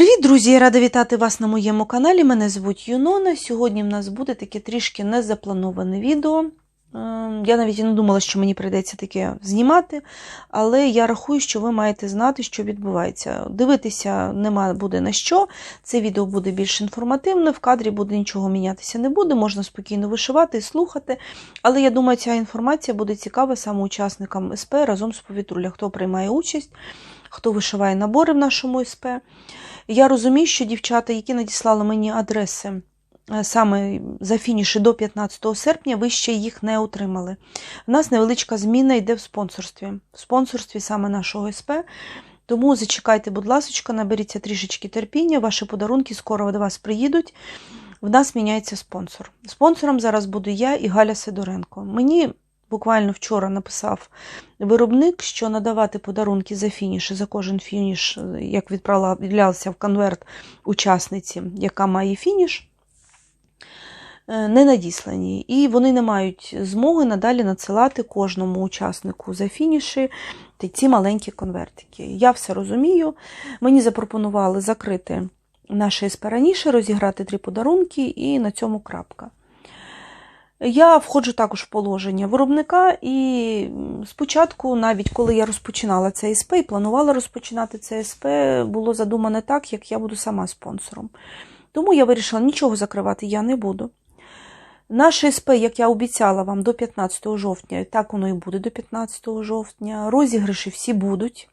Привіт, друзі! Я рада вітати вас на моєму каналі. Мене звуть Юнона. Сьогодні в нас буде таке трішки незаплановане відео. Ем, Я навіть і не думала, що мені прийдеться таке знімати, але я рахую, що ви маєте знати, що відбувається. Дивитися нема буде на що. Це відео буде більш інформативне, в кадрі буде нічого мінятися не буде, можна спокійно вишивати і слухати. Але я думаю, ця інформація буде цікава саме учасникам СП разом з повітрулля, хто приймає участь, хто вишиває набори в нашому СП. Я розумію, що дівчата, які надіслали мені адреси е, саме за фініші до 15 серпня, ви ще їх не отримали. У нас невеличка зміна йде в спонсорстві, в спонсорстві саме нашого СП. Тому зачекайте, будь ласка, наберіться трішечки терпіння, ваші подарунки скоро до вас приїдуть. В нас міняється спонсор. Спонсором зараз буду я і Галя Сидоренко. Мені буквально вчора написав виробник, що надавати подарунки за фініш, за кожен фініш, як відправлявся в конверт учасниці, яка має фініш, е, не надіслані. І вони не мають змоги надалі надсилати кожному учаснику за фініші ці маленькі конвертики. Я все розумію. Мені запропонували закрити наше СП раніше, розіграти три подарунки, і на цьому крапка. Я входжу також в положення виробника, і спочатку, навіть коли я розпочинала цей СП і планувала розпочинати цей СП, було задумане так, як я буду сама спонсором. Тому я вирішила нічого закривати я не буду. Наше СП, як я обіцяла вам, до 15 жовтня, так воно і буде до 15 жовтня. Розіграші всі будуть.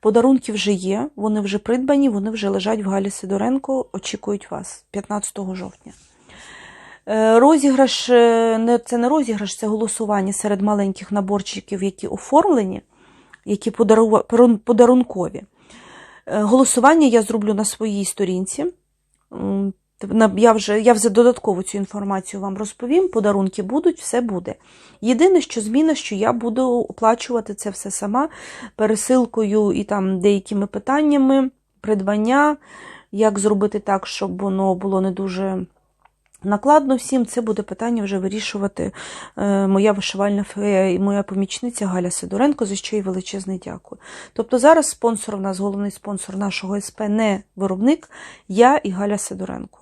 Подарунки вже є, вони вже придбані, вони вже лежать в Галі Сидоренко, очікують вас 15 жовтня. Розіграш не це не розіграш, це голосування серед маленьких наборчиків, які оформлені, які подарункові. Голосування я зроблю на своїй сторінці. Я вже я вже додатково цю інформацію вам розповім. Подарунки будуть, все буде. Єдине, що зміна, що я буду оплачувати це все сама пересилкою і там деякими питаннями, придбання, як зробити так, щоб воно було не дуже. Накладно всім це буде питання вже вирішувати е, моя вишивальна фея і моя помічниця Галя Сидоренко, за що їй величезне дякую. Тобто зараз спонсор у нас, головний спонсор нашого СП, не виробник, я і Галя Сидоренко.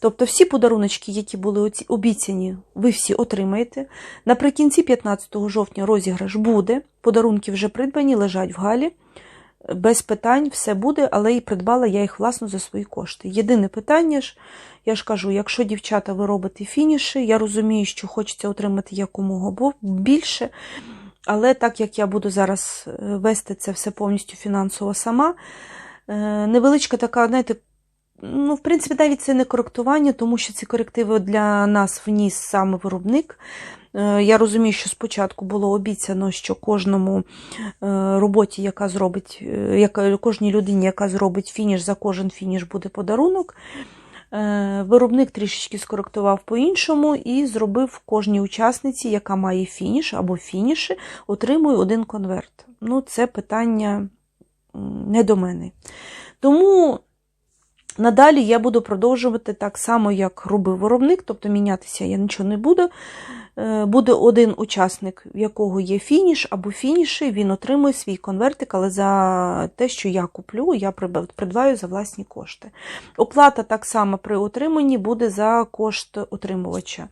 Тобто всі подаруночки, які були обіцяні, ви всі отримаєте. Наприкінці 15 жовтня розіграш буде, подарунки вже придбані, лежать в Галі. Без питань все буде, але і придбала я їх власно за свої кошти. Єдине питання ж, я ж кажу, якщо дівчата ви робите фініші, я розумію, що хочеться отримати якомога більше. Але так як я буду зараз вести це все повністю фінансово сама, невеличка така, знаєте, ну, в принципі, навіть це не коректування, тому що ці корективи для нас вніс саме виробник. Я розумію, що спочатку було обіцяно, що кожному роботі, яка зробить, яка, кожній людині, яка зробить фініш, за кожен фініш буде подарунок. Виробник трішечки скоректував по-іншому і зробив кожній учасниці, яка має фініш або фініші, отримує один конверт. Ну, це питання не до мене. Тому надалі я буду продовжувати так само, як робив виробник, тобто мінятися я нічого не буду. Буде один учасник, в якого є фініш або фініші, він отримує свій конвертик, але за те, що я куплю, я придбаю за власні кошти. Оплата так само при отриманні буде за кошт отримувача.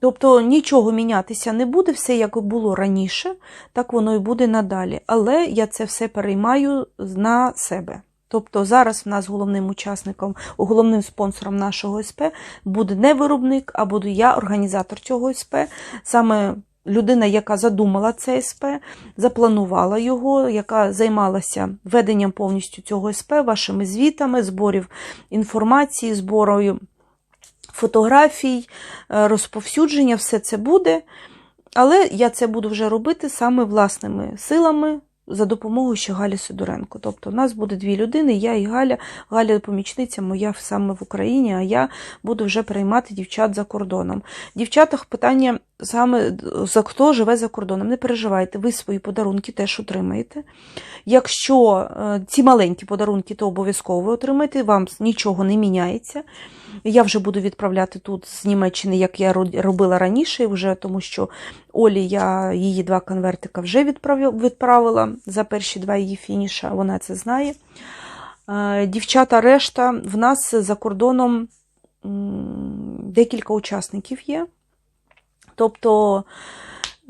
Тобто нічого мінятися не буде, все як було раніше, так воно і буде надалі. Але я це все переймаю на себе. Тобто зараз в нас головним учасником, головним спонсором нашого СП буде не виробник, а буду я, організатор цього СП, саме людина, яка задумала це СП, запланувала його, яка займалася веденням повністю цього СП, вашими звітами, зборів інформації, зборою фотографій, розповсюдження, все це буде. Але я це буду вже робити саме власними силами за допомогою ще Галі Сидоренко. Тобто, у нас буде дві людини, я і Галя. Галя помічниця моя саме в Україні, а я буду вже приймати дівчат за кордоном. Дівчатах питання саме за хто живе за кордоном. Не переживайте, ви свої подарунки теж отримаєте. Якщо ці маленькі подарунки, то обов'язково ви отримаєте, вам нічого не міняється. Я вже буду відправляти тут з Німеччини, як я робила раніше, вже тому що Олі я її два конвертика вже відправила за перші два її фініша, вона це знає. Е, Дівчата, решта, в нас за кордоном декілька учасників є. Тобто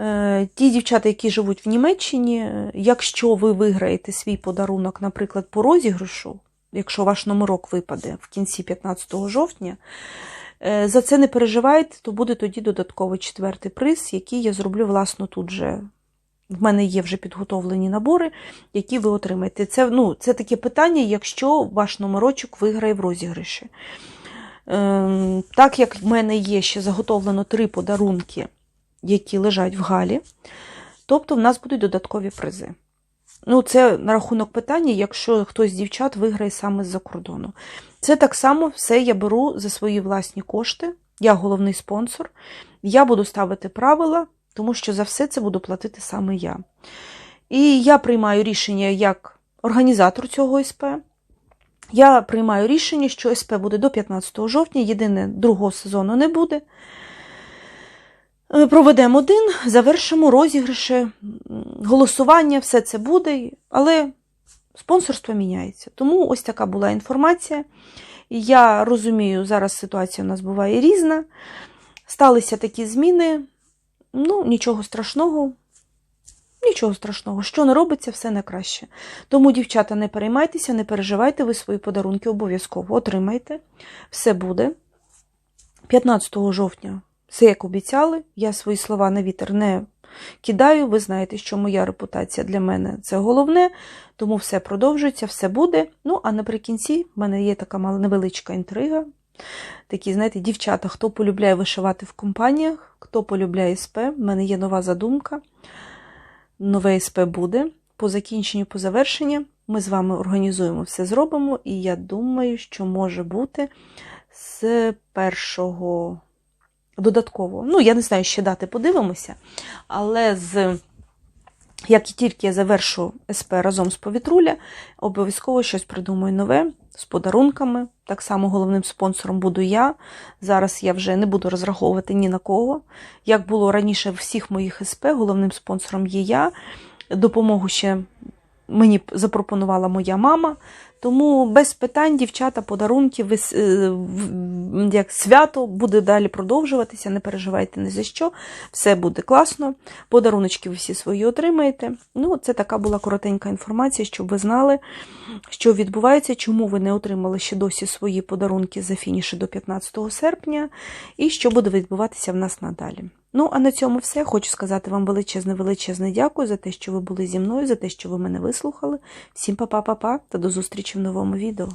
е, ті дівчата, які живуть в Німеччині, е, якщо ви виграєте свій подарунок, наприклад, по розіграшу, якщо ваш номерок випаде в кінці 15 жовтня, е, за це не переживайте, то буде тоді додатковий четвертий приз, який я зроблю, власно, тут же. В мене є вже підготовлені набори, які ви отримаєте. Це, ну, це таке питання, якщо ваш номерочок виграє в розіграші. Ем, так як в мене є ще заготовлено три подарунки, які лежать в галі, тобто в нас будуть додаткові призи. Ну, це на рахунок питання, якщо хтось з дівчат виграє саме з-за кордону. Це так само все я беру за свої власні кошти. Я головний спонсор. Я буду ставити правила, тому що за все це буду платити саме я. І я приймаю рішення як організатор цього СП. Я приймаю рішення, що СП буде до 15 жовтня, єдине, другого сезону не буде. Проведемо один, завершимо розіграші, голосування, все це буде, але спонсорство міняється. Тому ось така була інформація. Я розумію, зараз ситуація у нас буває різна. Сталися такі зміни. Ну, нічого страшного. Нічого страшного, що не робиться, все на краще. Тому, дівчата, не переймайтеся, не переживайте, ви свої подарунки обов'язково отримайте. Все буде. 15 жовтня, все як обіцяли. Я свої слова на вітер не кидаю. Ви знаєте, що моя репутація для мене це головне, тому все продовжується, все буде. Ну, а наприкінці в мене є така мала невеличка інтрига. Такі, знаєте, дівчата, хто полюбляє вишивати в компаніях, хто полюбляє СП, в мене є нова задумка. Нове СП буде. По закінченню, по завершенню ми з вами організуємо все зробимо, і я думаю, що може бути з першого додатково. Ну, я не знаю, ще дати подивимося, але з. Як тільки я завершу СП разом з повітруля, обов'язково щось придумаю нове з подарунками. Так само головним спонсором буду я. Зараз я вже не буду розраховувати ні на кого. Як було раніше всіх моїх СП, головним спонсором є я. Допомогу ще мені запропонувала моя мама. Тому без питань, дівчата, подарунки, е, як свято буде далі продовжуватися. Не переживайте ні за що. Все буде класно. Подаруночки ви всі свої отримаєте. Ну, це така була коротенька інформація, щоб ви знали, що відбувається, чому ви не отримали ще досі свої подарунки за фініші до 15 серпня, і що буде відбуватися в нас надалі. Ну, а на цьому все. Хочу сказати вам величезне, величезне дякую за те, що ви були зі мною, за те, що ви мене вислухали. Всім па-па-па-па та до зустрічі в новому відео.